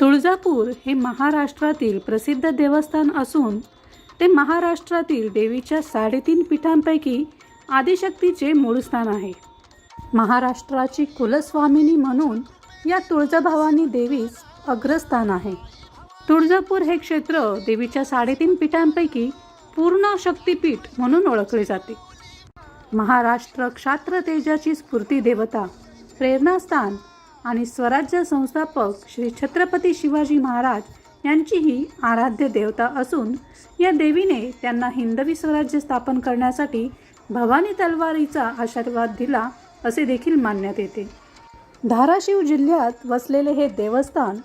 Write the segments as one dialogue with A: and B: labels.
A: तुळजापूर हे महाराष्ट्रातील प्रसिद्ध देवस्थान असून ते महाराष्ट्रातील देवीच्या साडेतीन पीठांपैकी आदिशक्तीचे मूळ स्थान आहे. महाराष्ट्राची कुलस्वामिनी म्हणून या तुळजाभवानी देवीस अग्रस्थान आहे. तुळजापूर हे क्षेत्र देवीच्या साडेतीन पीठांपैकी पूर्ण शक्तिपीठ म्हणून ओळखले जाते. महाराष्ट्र क्षात्र तेजाची स्फूर्ती देवता प्रेरणास्थान आणि स्वराज्य संस्थापक श्री छत्रपती शिवाजी महाराज यांची ही आराध्य देवता असून या देवीने त्यांना हिंदवी स्वराज्य स्थापन करण्यासाठी भवानी तलवारीचा आशीर्वाद दिला असे देखील मानण्यात येते. धाराशिव जिल्ह्यात वसलेले हे देवस्थान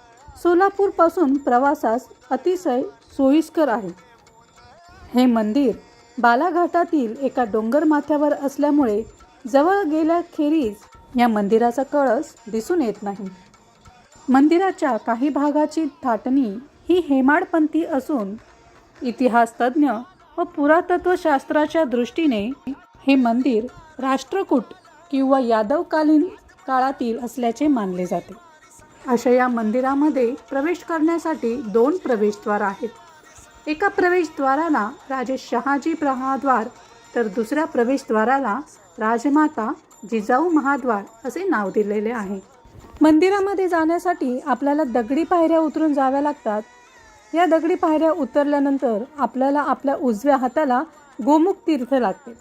A: सोलापूरपासून प्रवासास अतिशय सोयीस्कर आहे. हे मंदिर बालाघाटातील एका डोंगर माथ्यावर असल्यामुळे जवळ गेल्याखेरीज या मंदिराचा कळस दिसून येत नाही. मंदिराच्या काही भागाची थाटणी ही हेमाडपंथी असून इतिहासतज्ञ व पुरातत्वशास्त्राच्या दृष्टीने हे मंदिर राष्ट्रकूट किंवा यादवकालीन काळातील असल्याचे मानले जाते. अशा या मंदिरामध्ये प्रवेश करण्यासाठी दोन प्रवेशद्वार आहेत. एका प्रवेशद्वाराला राजे शहाजी प्रहाद्वार तर दुसऱ्या प्रवेशद्वाराला राजमाता जिजाऊ महाद्वार असे नाव दिलेले आहे. मंदिरामध्ये जाण्यासाठी आपल्याला दगडी पायऱ्या उतरून जाव्या लागतात. या दगडी पायऱ्या उतरल्यानंतर आपल्याला आपल्या उजव्या हाताला गोमुख तीर्थ लागते.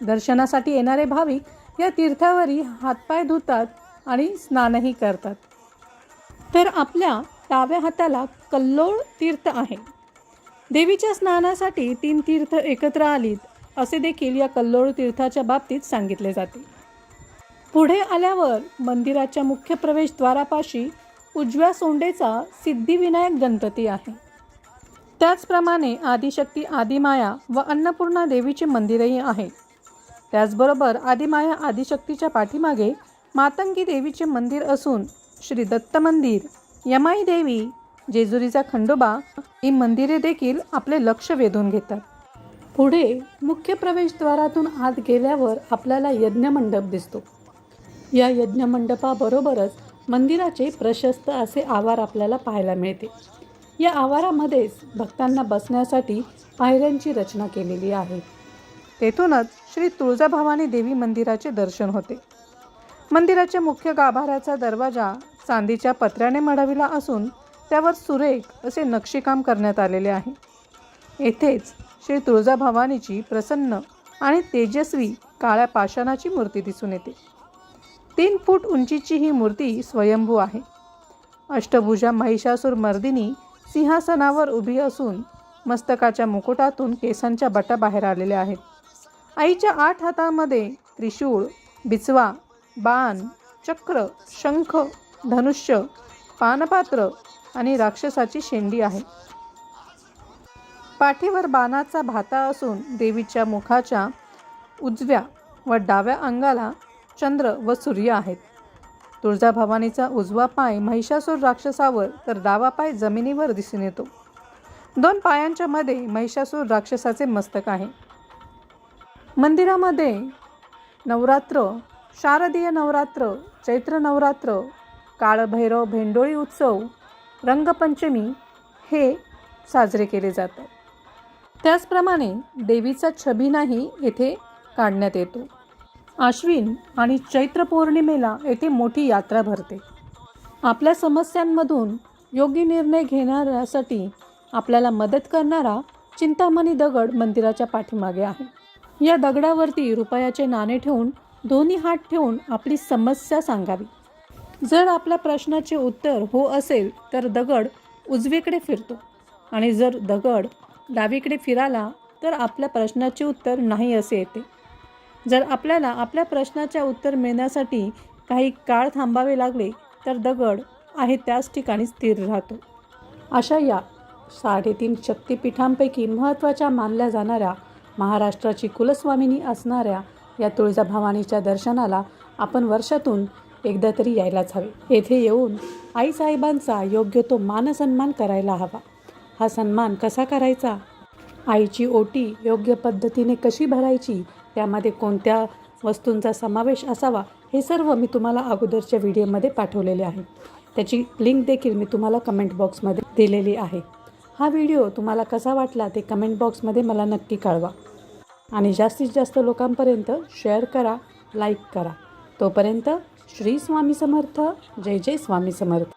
A: दर्शनासाठी येणारे भाविक या तीर्थावरी हातपाय धुतात आणि स्नानही करतात. तर आपल्या डाव्या हाताला कल्लोळ तीर्थ आहे. देवीच्या स्नानासाठी तीन तीर्थ एकत्र आलीत असे देखील या कल्लोळ तीर्थाच्या बाबतीत सांगितले जाते. पुढे आल्यावर मंदिराच्या मुख्य प्रवेशद्वारापाशी उजव्या सोंडेचा सिद्धिविनायक गणपती आहे. त्याचप्रमाणे आदिशक्ती आदिमाया व अन्नपूर्णा देवीचे मंदिरही आहे. त्याचबरोबर आदिमाया आदिशक्तीच्या पाठीमागे मातंगी देवीचे मंदिर असून श्री दत्त मंदिर यमाई देवी जेजुरीचा खंडोबा ही मंदिरे देखील आपले लक्ष वेधून घेतात. पुढे मुख्य प्रवेशद्वारातून आत गेल्यावर आपल्याला यज्ञमंडप दिसतो. या यज्ञमंडपाबरोबरच मंदिराचे प्रशस्त असे आवार आपल्याला पाहायला मिळते. या आवारामध्येच भक्तांना बसण्यासाठी पायऱ्यांची रचना केलेली आहे. तेथूनच श्री तुळजाभवानी देवी मंदिराचे दर्शन होते. मंदिराच्या मुख्य गाभाऱ्याचा दरवाजा चांदीच्या पत्र्याने मढविला असून त्यावर सुरेख असे नक्षीकाम करण्यात आलेले आहे. येथेच श्री तुळजाभवानीची प्रसन्न आणि तेजस्वी काळ्या पाषाणाची मूर्ती दिसून येते. तीन फूट उंचीची ही मूर्ती स्वयंभू आहे. अष्टभुजा महिषासूर मर्दिनी सिंहासनावर उभी असून मस्तकाच्या मुकुटातून केसांच्या बटा बाहेर आलेल्या आहेत. आईच्या आठ हातामध्ये त्रिशूळ बिचवा बाण चक्र शंख धनुष्य पानपात्र आणि राक्षसाची शेंडी आहे. पाठीवर बाणाचा भाता असून देवीच्या मुखाच्या उजव्या व डाव्या अंगाला चंद्र व सूर्य आहेत. तुळजाभवानीचा उजवा पाय महिषासूर राक्षसावर तर डावा पाय जमिनीवर दिसून येतो. दोन पायांच्या मध्ये महिषासूर राक्षसाचे मस्तक आहे. मंदिरामध्ये नवरात्र शारदीय नवरात्र चैत्र नवरात्र काळभैरव भेंडोळी उत्सव रंगपंचमी हे साजरे केले जातात. त्याचप्रमाणे देवीचा छबीनाही येथे काढण्यात येतो. आश्विन आणि चैत्र पौर्णिमेला येथे मोठी यात्रा भरते. आपल्या समस्यांमधून योग्य निर्णय घेणाऱ्यासाठी आपल्याला मदत करणारा चिंतामणी दगड मंदिराच्या पाठीमागे आहे. या दगडावरती रुपयाचे नाणे ठेवून दोन्ही हात ठेवून आपली समस्या सांगावी. जर आपल्या प्रश्नाचे उत्तर हो असेल तर दगड उजवीकडे फिरतो आणि जर दगड डावीकडे फिराला तर आपल्या प्रश्नाचे उत्तर नाही असे येते. जर आपल्याला आपल्या प्रश्नाचे उत्तर मिळण्यासाठी काही काळ थांबावे लागले तर दगड आहे त्याच ठिकाणी स्थिर राहतो. अशा या साडेतीन शक्तिपीठांपैकी महत्त्वाच्या मानल्या जाणाऱ्या महाराष्ट्राची कुलस्वामिनी असणाऱ्या या तुळजाभवानीच्या दर्शनाला आपण वर्षातून एकदा तरी यायलाच हवे. येथे येऊन आईसाहेबांचा योग्य तो मानसन्मान करायला हवा. हा सन्मान कसा करायचा? आईची ओटी योग्य पद्धतीने कशी भरायची? त्यामध्ये कोणत्या वस्तूंचा समावेश असावा हे सर्व मी तुम्हाला अगोदरच्या व्हिडिओमध्ये पाठवलेले आहे. त्याची लिंक देखील मी तुम्हाला कमेंट बॉक्समध्ये दिलेली आहे. हा व्हिडिओ तुम्हाला कसा वाटला ते कमेंट बॉक्समध्ये मला नक्की कळवा. आणि जास्तीत जास्त लोकांपर्यंत शेअर करा लाईक करा. तोपर्यंत श्री स्वामी समर्थ जय जय स्वामी समर्थ.